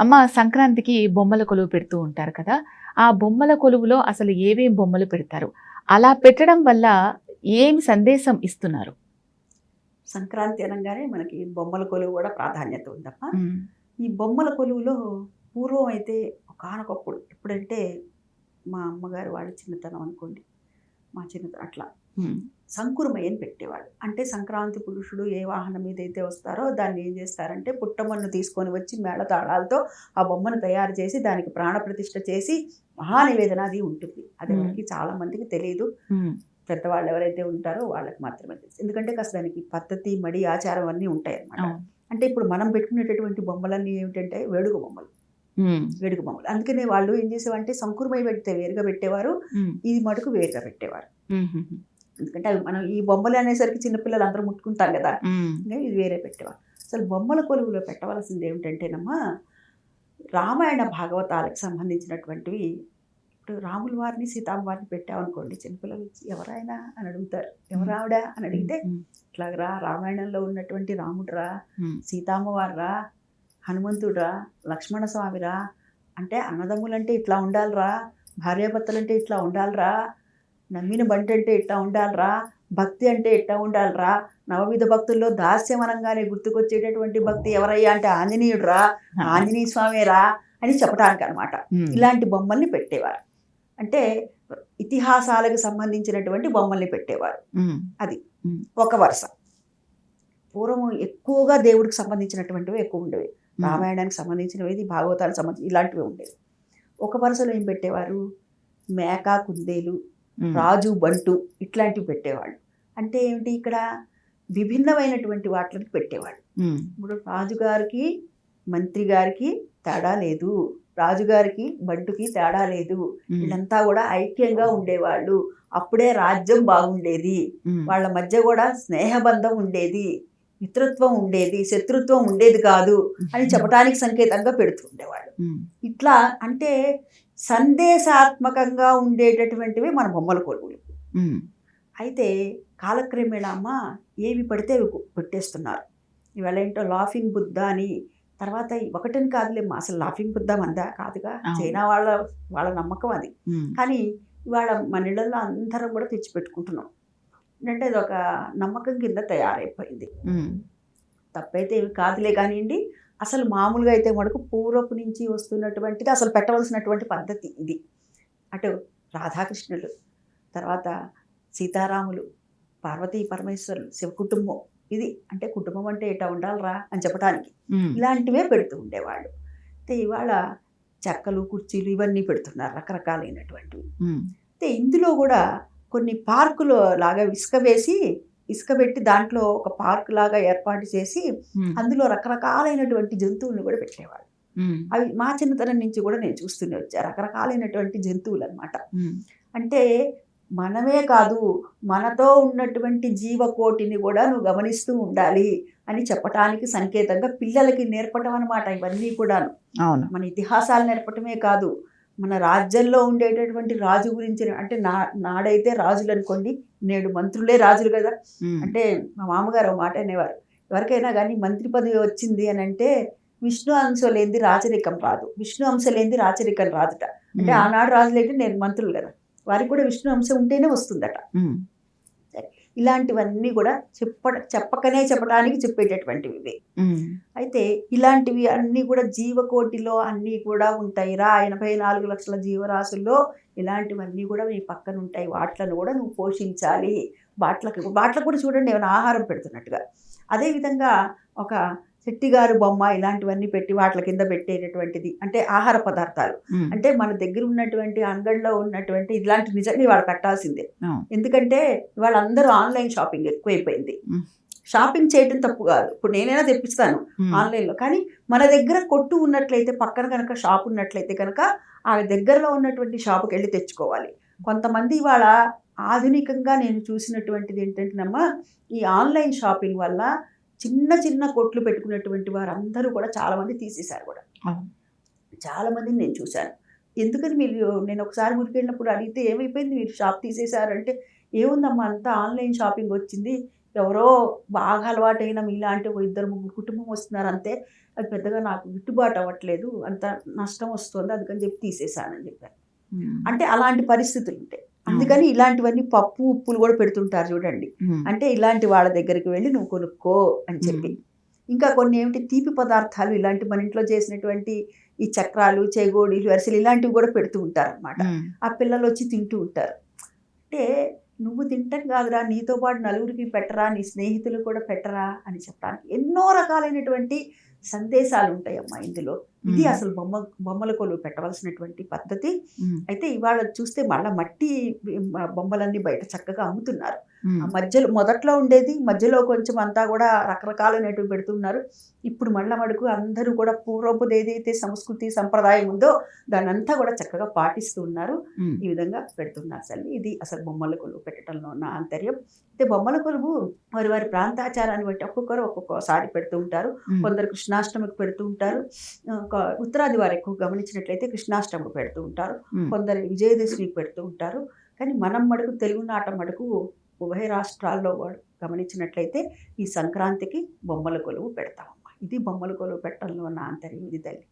అమ్మ సంక్రాంతికి బొమ్మల కొలువు పెడుతూ ఉంటారు కదా. ఆ బొమ్మల కొలువులో అసలు ఏవేం బొమ్మలు పెడతారు? అలా పెట్టడం వల్ల ఏం సందేశం ఇస్తున్నారు? సంక్రాంతి అనగానే మనకి బొమ్మల కొలువు కూడా ప్రాధాన్యత ఉందమ్మా. ఈ బొమ్మల కొలువులో పూర్వం అయితే ఒకనొకప్పుడు ఎప్పుడంటే మా అమ్మగారు వాళ్ళ చిన్నతనం అనుకోండి. మా చిన్నతనం అట్లా. సంకురమయ్యని పెట్టేవాళ్ళు. అంటే సంక్రాంతి పురుషుడు ఏ వాహనం మీద అయితే వస్తారో దాన్ని ఏం చేస్తారంటే పుట్టమన్ను తీసుకొని వచ్చి మేళ తాళాలతో ఆ బొమ్మను తయారు చేసి దానికి ప్రాణప్రతిష్ఠ చేసి మహానివేదన అది ఉంటుంది. అది. మనకి చాలా మందికి తెలియదు. పెద్దవాళ్ళు ఎవరైతే ఉంటారో వాళ్ళకి మాత్రమే తెలుసు. ఎందుకంటే కాస్త దానికి పద్ధతి మడి ఆచారం అన్నీ ఉంటాయి అన్నమాట. అంటే ఇప్పుడు మనం పెట్టుకునేటటువంటి బొమ్మలన్నీ ఏమిటంటే వేడుక బొమ్మలు. వేడుక బొమ్మలు. అందుకనే వాళ్ళు ఏం చేసేవారంటే సంకురమై పెడితే వేరుగా పెట్టేవారు. ఇది మటుకు వేరుగా పెట్టేవారు. ఎందుకంటే అవి మనం ఈ బొమ్మలు అనేసరికి చిన్నపిల్లలు అందరూ ముట్టుకుంటాం కదా. ఇది వేరే పెట్టేవారు అసలు బొమ్మల కొలువులో పెట్టవలసింది ఏమిటంటేనమ్మా రామాయణ భాగవతాలకు సంబంధించినటువంటివి ఇప్పుడు రాముల వారిని సీతామ్మ వారిని పెట్టామనుకోండి చిన్నపిల్లలు ఎవరైనా అని అడుగుతారు. ఎవరావిడ అని అడిగితే ఇట్లాగరా రామాయణంలో ఉన్నటువంటి రాముడురా సీతామ్మవారురా హనుమంతుడురా లక్ష్మణ స్వామిరా అంటే అన్నదమ్ములంటే ఇట్లా ఉండాలిరా భార్యాభర్తలంటే ఇట్లా ఉండాలిరా నమ్మిన బంటి అంటే ఇట్లా ఉండాలిరా? భక్తి అంటే ఇట్లా ఉండాలిరా? నవవిధ భక్తుల్లో దాస్యం అనగానే గుర్తుకొచ్చేటటువంటి భక్తి ఎవరయ్యా అంటే ఆంజనేయుడురా. ఆంజనేయ స్వామిరా అని చెప్పడానికి అనమాట ఇలాంటి బొమ్మల్ని పెట్టేవారు. అంటే ఇతిహాసాలకు సంబంధించినటువంటి బొమ్మల్ని పెట్టేవారు. ఉమ్, ఒక వరుస. పూర్వం ఎక్కువగా దేవుడికి సంబంధించినటువంటివి ఎక్కువ ఉండేవి. రామాయణానికి సంబంధించినవి భాగవతానికి సంబంధించి ఇలాంటివి ఉండేవి. ఒక వరుసలో ఏం పెట్టేవారు? మేక కుందేలు రాజు బంటు ఇట్లాంటివి పెట్టేవాళ్ళు. అంటే ఏమిటి ఇక్కడ? విభిన్నమైనటువంటి వాటిని పెట్టేవాళ్ళు. ఇప్పుడు రాజుగారికి మంత్రి గారికి తేడా లేదు. రాజుగారికి బంటుకి తేడా లేదు. వీళ్ళంతా కూడా ఐక్యంగా ఉండేవాళ్ళు. అప్పుడే రాజ్యం బాగుండేది. వాళ్ళ మధ్య కూడా స్నేహబంధం ఉండేది. మిత్రత్వం ఉండేది. శత్రుత్వం ఉండేది కాదు అని చెప్పడానికి సంకేతంగా పెడుతుండేవాళ్ళు ఇట్లా అంటే సందేశాత్మకంగా ఉండేటటువంటివి మన బొమ్మల కొలువులు. అయితే కాలక్రమేణా అమ్మ ఏవి పడితే అవి పెట్టేస్తున్నారు ఇవాళ ఏంటో లాఫింగ్ బుద్ధ అని తర్వాత ఒకటని కాదులేమ్మా అసలు లాఫింగ్ బుద్ధ మందా? కాదుగా. చైనా వాళ్ళ వాళ్ళ నమ్మకం అది. కానీ ఇవాళ మన ఇళ్ళల్లో అందరం కూడా తెచ్చిపెట్టుకుంటున్నాం. అంటే అది ఒక నమ్మకం కింద తయారైపోయింది. తప్పైతే ఏమి కాదులే కానివ్వండి అసలు మామూలుగా అయితే మనకు పూర్వపు నుంచి వస్తున్నటువంటిది అసలు పెట్టవలసినటువంటి పద్ధతి ఇది. అటు రాధాకృష్ణులు తర్వాత సీతారాములు పార్వతీ పరమేశ్వరులు శివ కుటుంబం ఇది అంటే కుటుంబం అంటే ఇట్లా ఉండాలిరా అని చెప్పడానికి ఇలాంటివే పెడుతూ ఉండేవాళ్ళు. అయితే ఇవాళ చెక్కలు కుర్చీలు ఇవన్నీ పెడుతున్నారు రకరకాలైనటువంటివి. అయితే ఇందులో కూడా కొన్ని పార్కులు లాగా ఇసుక వేసి ఇసుక పెట్టి దాంట్లో ఒక పార్క్ లాగా ఏర్పాటు చేసి అందులో రకరకాలైనటువంటి జంతువులను కూడా పెట్టేవాళ్ళు. అవి మా చిన్నతనం నుంచి కూడా నేను చూస్తూనే వచ్చా. రకరకాలైనటువంటి జంతువులు అనమాట అంటే మనమే కాదు మనతో ఉన్నటువంటి జీవకోటిని కూడా నువ్వు గమనిస్తూ ఉండాలి అని చెప్పటానికి సంకేతంగా పిల్లలకి నేర్పటం అనమాట ఇవన్నీ కూడాను. అవును. మన ఇతిహాసాలు నేర్పటమే కాదు మన రాజ్యంలో ఉండేటటువంటి రాజు గురించి అంటే నా నాడైతే రాజులు అనుకోండి నేడు మంత్రులే రాజులు కదా. అంటే మా మామగారు మాట అనేవారు. ఎవరికైనా కానీ మంత్రి పదవి వచ్చింది అని అంటే విష్ణు అంశ లేనిది రాచరికం రాదు. విష్ణు అంశ లేనిది రాచరికం రాదుట. అంటే ఆనాడు రాజులైతే నేను మంత్రులు కదా. వారికి కూడా విష్ణు అంశం ఉంటేనే వస్తుందట. ఇలాంటివన్నీ కూడా చెప్ప చెప్పకనే చెప్పడానికి చెప్పేటటువంటివి ఇవి. అయితే ఇలాంటివి అన్నీ కూడా జీవకోటిలో అన్నీ కూడా ఉంటాయి. రా ఎనభై నాలుగు లక్షల జీవరాశుల్లో ఇలాంటివన్నీ కూడా నీ పక్కన ఉంటాయి. వాట్లను కూడా నువ్వు పోషించాలి. వాట్లకి వాట్లకు కూడా చూడండి ఏమైనా ఆహారం పెడుతున్నట్టుగా. అదేవిధంగా ఒక శెట్టిగారు బొమ్మ ఇలాంటివన్నీ పెట్టి వాట్ల కింద పెట్టేటటువంటిది. అంటే ఆహార పదార్థాలు. అంటే మన దగ్గర ఉన్నటువంటి అంగడిలో ఉన్నటువంటి ఇలాంటి నిజంగా ఇవాళ పెట్టాల్సిందే అవును. ఎందుకంటే ఇవాళ అందరూ ఆన్లైన్ షాపింగ్ ఎక్కువైపోయింది. షాపింగ్ చేయడం తప్పు కాదు. ఇప్పుడు నేనైనా తెప్పిస్తాను ఆన్లైన్లో. కానీ మన దగ్గర కొట్టు ఉన్నట్లయితే పక్కన కనుక షాప్ ఉన్నట్లయితే కనుక ఆ దగ్గరలో ఉన్నటువంటి షాపుకి వెళ్ళి తెచ్చుకోవాలి. కొంతమంది ఇవాళ ఆధునికంగా నేను చూసినటువంటిది ఏంటంటేనమ్మా ఈ ఆన్లైన్ షాపింగ్ వల్ల చిన్న చిన్న కొట్లు పెట్టుకున్నటువంటి వారందరూ కూడా చాలామంది తీసేశారు కూడా. చాలామందిని నేను చూశాను. ఎందుకని మీరు నేను ఒకసారి ఊరికి వెళ్ళినప్పుడు అడిగితే ఏమైపోయింది? మీరు షాప్ తీసేశారు అంటే ఏముందమ్మా అంతా ఆన్లైన్ షాపింగ్ వచ్చింది. ఎవరో బాగా అలవాటైన మీలాంటి ఓ ఇద్దరు ముగ్గురు కుటుంబం వస్తున్నారు అంతే అది పెద్దగా నాకు గిట్టుబాటు అవ్వట్లేదు. అంత నష్టం వస్తుంది. అందుకని చెప్పి తీసేశానని చెప్పారు. ఉమ్. అంటే అలాంటి పరిస్థితులు ఉంటాయి అందుకని ఇలాంటివన్నీ పప్పు ఉప్పులు కూడా పెడుతుంటారు చూడండి. అంటే ఇలాంటి వాళ్ళ దగ్గరికి వెళ్ళి నువ్వు కొనుక్కో అని చెప్పి. ఇంకా కొన్ని ఏమిటి? తీపి పదార్థాలు ఇలాంటి మన ఇంట్లో చేసినటువంటి ఈ చక్రాలు చేగోడీలు అరిసెలు ఇలాంటివి కూడా పెడుతూ ఉంటారు అనమాట. ఆ పిల్లలు వచ్చి తింటూ ఉంటారు. అంటే నువ్వు తింటాం కాదురా నీతో పాటు నలుగురికి పెట్టరా నీ స్నేహితులు కూడా పెట్టరా అని చెప్పడానికి ఎన్నో రకాలైనటువంటి సందేశాలు ఉంటాయమ్మా ఇందులో. ఇది. అసలు బొమ్మ బొమ్మల కొలువు పెట్టవలసినటువంటి పద్ధతి. అయితే ఇవాళ చూస్తే మళ్ళీ మట్టి బొమ్మలన్నీ బయట చక్కగా అమ్ముతున్నారు. మధ్యలో మొదట్లో ఉండేది మధ్యలో కొంచెం అంతా కూడా రకరకాలైనటువంటి పెడుతున్నారు ఇప్పుడు మళ్ళా మడుకు అందరూ కూడా పూర్వపు ఏదైతే సంస్కృతి సంప్రదాయం ఉందో దాన్ని అంతా కూడా చక్కగా పాటిస్తూ ఉన్నారు. ఈ విధంగా పెడుతున్నారు అసలు ఇది అసలు బొమ్మల కొలువు పెట్టడంలో ఉన్న ఆంతర్యం. అయితే బొమ్మల కొలువు వారి వారి ప్రాంతాచారాన్ని బట్టి ఒక్కొక్కరు ఒక్కొక్కసారి పెడుతూ ఉంటారు. కొందరు కృష్ణాష్టమికి పెడుతూ ఉంటారు. ఉత్తరాది వారు ఎక్కువ గమనించినట్లయితే కృష్ణాష్టమికి పెడుతూ ఉంటారు. కొందరు విజయదశమికి పెడుతూ ఉంటారు. కానీ మనం మటుకు తెలుగు నాట మటుకు ఉభయ రాష్ట్రాల్లో గమనించినట్లయితే ఈ సంక్రాంతికి బొమ్మల కొలువు పెడతామమ్మా. ఇది బొమ్మల కొలువు పెట్టడంలో ఉన్న ఆంతర్యం ఇది తల్లి.